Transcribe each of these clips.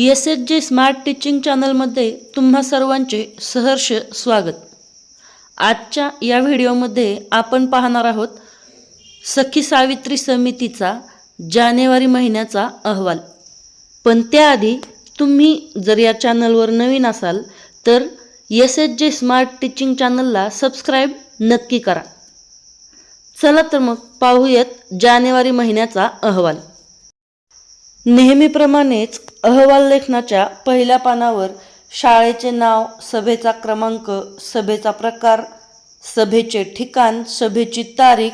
S H J smart teaching चॅनलमध्ये तुम्हा सर्वांचे सहर्ष स्वागत. आजच्या या व्हिडिओमध्ये आपण पाहणार आहोत सखी सावित्री समितीचा जानेवारी महिन्याचा अहवाल. पण त्याआधी तुम्ही जर या चॅनलवर नवीन असाल तर S H J smart teaching चॅनलला सबस्क्राईब नक्की करा. चला तर मग पाहूयात जानेवारी महिन्याचा अहवाल. नेहमीप्रमाणेच अहवाल लेखनाच्या पहिल्या पानावर शाळेचे नाव सभेचा क्रमांक सभेचा प्रकार सभेचे ठिकाण सभेची तारीख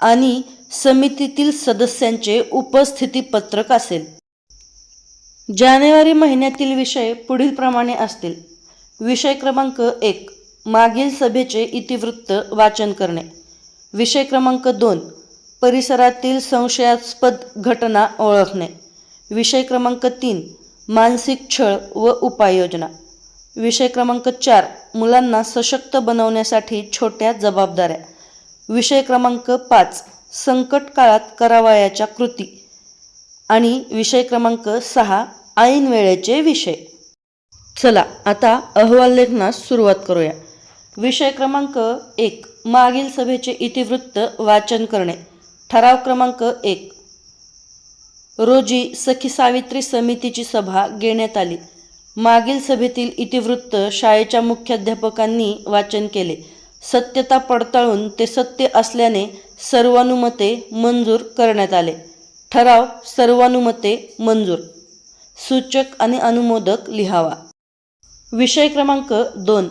आणि समितीतील सदस्यांचे उपस्थिती पत्रक असेल. जानेवारी महिन्यातील विषय पुढीलप्रमाणे असतील. विषय क्रमांक एक मागील सभेचे इतिवृत्त वाचन करणे. विषय क्रमांक दोन परिसरातील संशयास्पद घटना ओळखणे. विषय क्रमांक तीन मानसिक छळ व उपाययोजना. विषय क्रमांक चार मुलांना सशक्त बनवण्यासाठी छोट्या जबाबदाऱ्या. विषय क्रमांक पाच संकट काळात करावयाच्या कृती. आणि विषय क्रमांक सहा ऐन वेळेचे विषय. चला आता अहवाल लेखनास सुरुवात करूया. विषय क्रमांक एक मागील सभेचे इतिवृत्त वाचन करणे. ठराव क्रमांक एक रोजी सखी सावित्री समितीची सभा घेण्यात आली. मागील सभेतील इतिवृत्त शाळेच्या मुख्याध्यापकांनी वाचन केले. सत्यता पडताळून ते सत्य असल्याने सर्वानुमते मंजूर करण्यात आले. ठराव सर्वानुमते मंजूर. सूचक आणि अनुमोदक लिहावा. विषय क्रमांक दोन.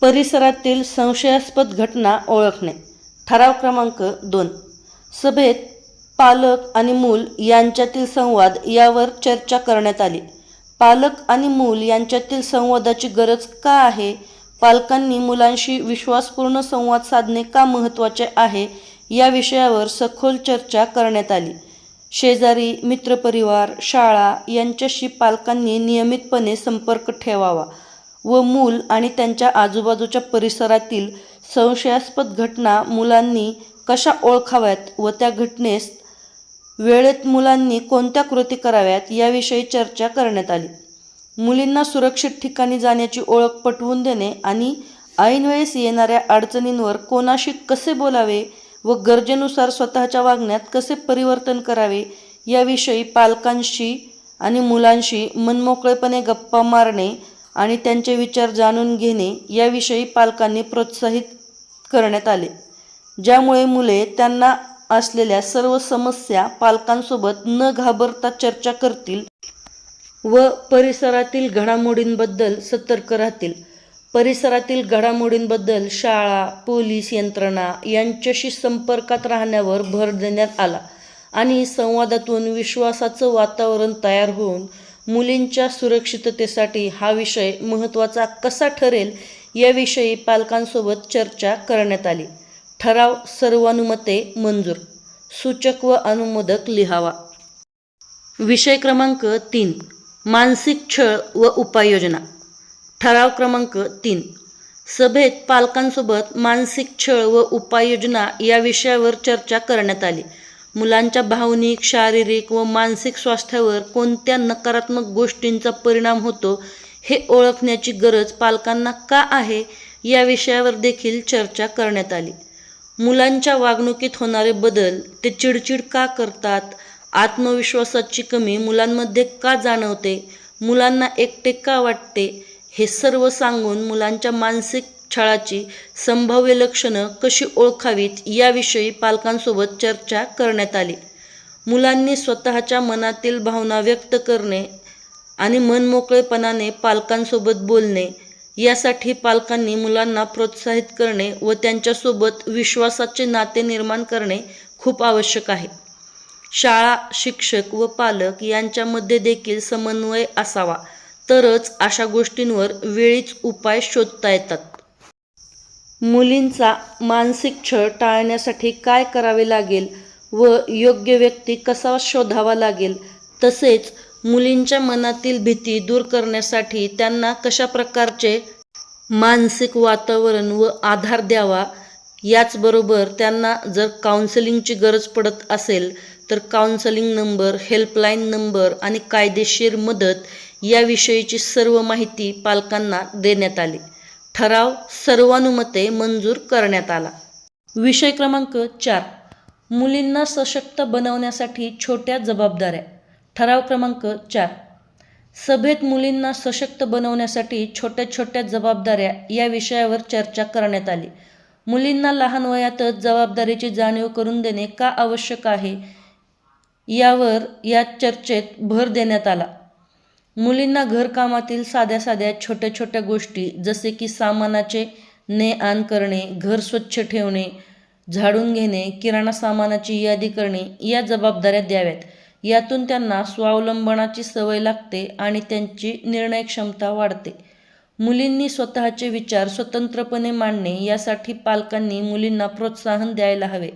परिसरातील संशयास्पद घटना ओळखणे. ठराव क्रमांक दोन. सभेत पालक आणि मूल यांच्यातील संवाद यावर चर्चा करण्यात आली. पालक आणि मूल यांच्यातील संवादाची गरज का आहे? पालकांनी मुलांशी विश्वासपूर्ण संवाद साधणे का महत्त्वाचे आहे? या विषयावर सखोल चर्चा करण्यात आली. शेजारी मित्रपरिवार शाळा यांच्याशी पालकांनी नियमितपणे संपर्क ठेवावा व मूल आणि त्यांच्या आजूबाजूच्या परिसरातील संशयास्पद घटना मुलांनी कशा ओळखाव्यात व त्या घटनेस वेळेत मुलांनी कोणत्या कृती कराव्यात याविषयी चर्चा करण्यात आली. मुलींना सुरक्षित ठिकाणी जाण्याची ओळख पटवून देणे आणि ऐनवेळेस येणाऱ्या अडचणींवर कोणाशी कसे बोलावे व गरजेनुसार स्वतःच्या वागण्यात कसे परिवर्तन करावे याविषयी पालकांशी आणि मुलांशी मनमोकळेपणे गप्पा मारणे आणि त्यांचे विचार जाणून घेणे याविषयी पालकांनी प्रोत्साहित करण्यात आले. ज्यामुळे मुले त्यांना असलेल्या सर्व समस्या पालकांसोबत न घाबरता चर्चा करतील व परिसरातील घडामोडींबद्दल सतर्क राहतील. परिसरातील घडामोडींबद्दल शाळा पोलीस यंत्रणा यांच्याशी संपर्कात राहण्यावर भर देण्यात आला आणि संवादातून विश्वासाचं वातावरण तयार होऊन मुलींच्या सुरक्षिततेसाठी हा विषय महत्त्वाचा कसा ठरेल याविषयी पालकांसोबत चर्चा करण्यात आली. ठराव सर्वानुमते मंजूर. सूचक व अनुमोदक लिहावा. विषय क्रमांक तीन. मानसिक छळ व उपाययोजना. ठराव क्रमांक तीन. सभेत पालकांसोबत मानसिक छळ व उपाययोजना या विषयावर चर्चा करण्यात आली. मुलांच्या भावनिक शारीरिक व मानसिक स्वास्थ्यावर कोणत्या नकारात्मक गोष्टींचा परिणाम होतो हे ओळखण्याची गरज पालकांना का आहे या विषयावर देखील चर्चा करण्यात आली. मुलांच्या वागणुकीत होणारे बदल ते चिडचिड का करतात? आत्मविश्वासाची कमी मुलांमध्ये का जाणवते? मुलांना एकटे का वाटते? हे सर्व सांगून मुलांच्या मानसिक छळाची संभाव्य लक्षणं कशी ओळखावीत याविषयी पालकांसोबत चर्चा करण्यात आली. मुलांनी स्वतःच्या मनातील भावना व्यक्त करणे आणि मनमोकळेपणाने पालकांसोबत बोलणे यासाठी पालकांनी मुलांना प्रोत्साहित करणे व त्यांच्यासोबत विश्वासाचे नाते निर्माण करणे खूप आवश्यक आहे. शाळा शिक्षक व पालक यांच्यामध्ये देखील समन्वय असावा. तरच अशा गोष्टींवर वेळीच उपाय शोधता येतात. मुलींचा मानसिक छळ टाळण्यासाठी काय करावे लागेल व योग्य व्यक्ती कसा शोधावा लागेल तसेच मुलींच्या मनातील भीती दूर करण्यासाठी त्यांना कशा प्रकारचे मानसिक वातावरण व आधार द्यावा याचबरोबर त्यांना जर काउन्सिलिंगची गरज पडत असेल तर काउन्सलिंग नंबर हेल्पलाईन नंबर आणि कायदेशीर मदत याविषयीची सर्व माहिती पालकांना देण्यात आली. ठराव सर्वानुमते मंजूर करण्यात आला. विषय क्रमांक चार. मुलींना सशक्त बनवण्यासाठी छोट्या जबाबदाऱ्या. ठराव क्रमांक चार. सभेत मुलींना सशक्त बनवण्यासाठी छोट्या छोट्या जबाबदाऱ्या या विषयावर चर्चा करण्यात आली. मुलींना लहान वयातच जबाबदारीची जाणीव करून देणे का आवश्यक आहे यावर या चर्चेत भर देण्यात आला. मुलींना घरकामातील साध्या साध्या छोट्या छोट्या गोष्टी जसे की सामानाचे ने आण करणे घर स्वच्छ ठेवणे झाडून घेणे किराणा सामानाची यादी करणे या जबाबदाऱ्या द्याव्यात. यातून त्यांना स्वावलंबनाची सवय लागते आणि त्यांची निर्णय क्षमता वाढते. मुलींनी स्वतःचे विचार स्वतंत्रपणे मांडणे यासाठी पालकांनी मुलींना प्रोत्साहन द्यायला हवे.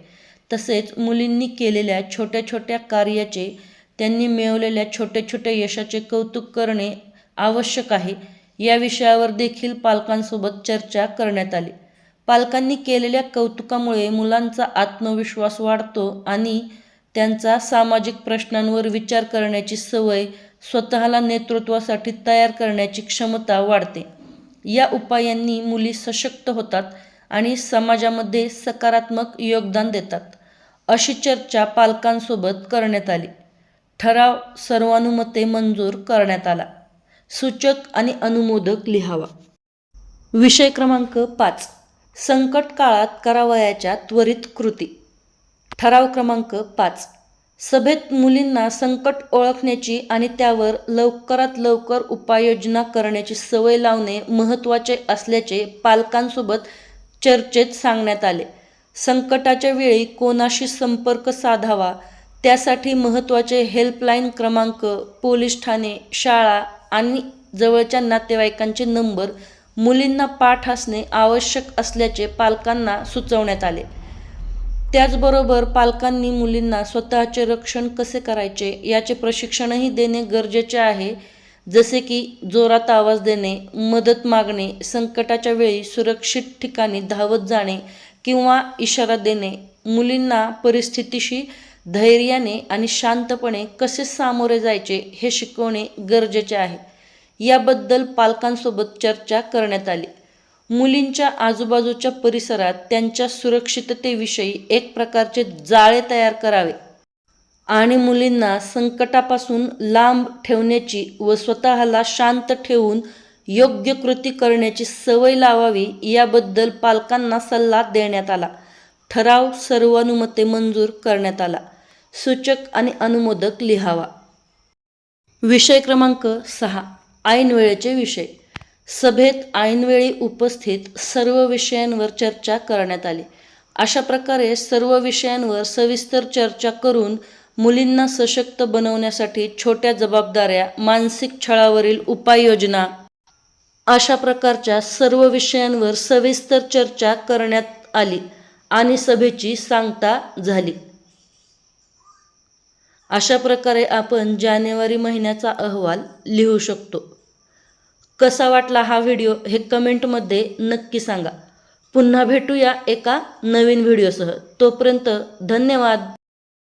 तसेच मुलींनी केलेल्या छोट्या छोट्या कार्याचे त्यांनी मिळवलेल्या छोट्या छोट्या यशाचे कौतुक करणे आवश्यक आहे. या विषयावर देखील पालकांसोबत चर्चा करण्यात आली. पालकांनी केलेल्या कौतुकामुळे मुलांचा आत्मविश्वास वाढतो आणि त्यांचा सामाजिक प्रश्नांवर विचार करण्याची सवय स्वतःला नेतृत्वासाठी तयार करण्याची क्षमता वाढते. या उपायांनी मुली सशक्त होतात आणि समाजामध्ये सकारात्मक योगदान देतात अशी चर्चा पालकांसोबत करण्यात आली. ठराव सर्वानुमते मंजूर करण्यात आला. सूचक आणि अनुमोदक लिहावा. विषय क्रमांक पाच. संकट काळात करावयाच्या त्वरित कृती. ठराव क्रमांक पाच. सभेत मुलींना संकट ओळखण्याची आणि त्यावर लवकरात लवकर उपाययोजना करण्याची सवय लावणे महत्त्वाचे असल्याचे पालकांसोबत चर्चेत सांगण्यात आले. संकटाच्या वेळी कोणाशी संपर्क साधावा त्यासाठी महत्त्वाचे हेल्पलाईन क्रमांक पोलीस ठाणे शाळा आणि जवळच्या नातेवाईकांचे नंबर मुलींना पाठ असणे आवश्यक असल्याचे पालकांना सुचवण्यात आले. त्याचबरोबर पालकांनी मुलींना स्वतःचे रक्षण कसे करायचे याचे प्रशिक्षणही देणे गरजेचे आहे. जसे की जोरात आवाज देणे मदत मागणे संकटाच्या वेळी सुरक्षित ठिकाणी धावत जाणे किंवा इशारा देणे मुलींना परिस्थितीशी धैर्याने आणि शांतपणे कसे सामोरे जायचे हे शिकवणे गरजेचे आहे. याबद्दल पालकांसोबत चर्चा करण्यात आली. मुलींच्या आजूबाजूच्या परिसरात त्यांच्या सुरक्षिततेविषयी एक प्रकारचे जाळे तयार करावे. आणि मुलींना संकटापासून लांब ठेवण्याची व स्वतःला शांत ठेवून योग्य कृती करण्याची सवय लावावी याबद्दल पालकांना सल्ला देण्यात आला. ठराव सर्वानुमते मंजूर करण्यात आला. सूचक आणि अनुमोदक लिहावा. विषय क्रमांक सहा. ऐनवेळेचे विषय. सभेत ऐनवेळी उपस्थित सर्व विषयांवर चर्चा करण्यात आली. अशा प्रकारे सर्व विषयांवर सविस्तर चर्चा करून मुलींना सशक्त बनवण्यासाठी छोट्या जबाबदाऱ्या मानसिक छळावरील उपाययोजना अशा प्रकारच्या सर्व विषयांवर सविस्तर चर्चा करण्यात आली आणि सभेची सांगता झाली. अशा प्रकारे आपण जानेवारी महिन्याचा अहवाल लिहू शकतो. कसा वाटला हा व्हिडिओ हे कमेंटमध्ये नक्की सांगा. पुन्हा भेटूया एका नवीन व्हिडिओसह तोपर्यंत धन्यवाद.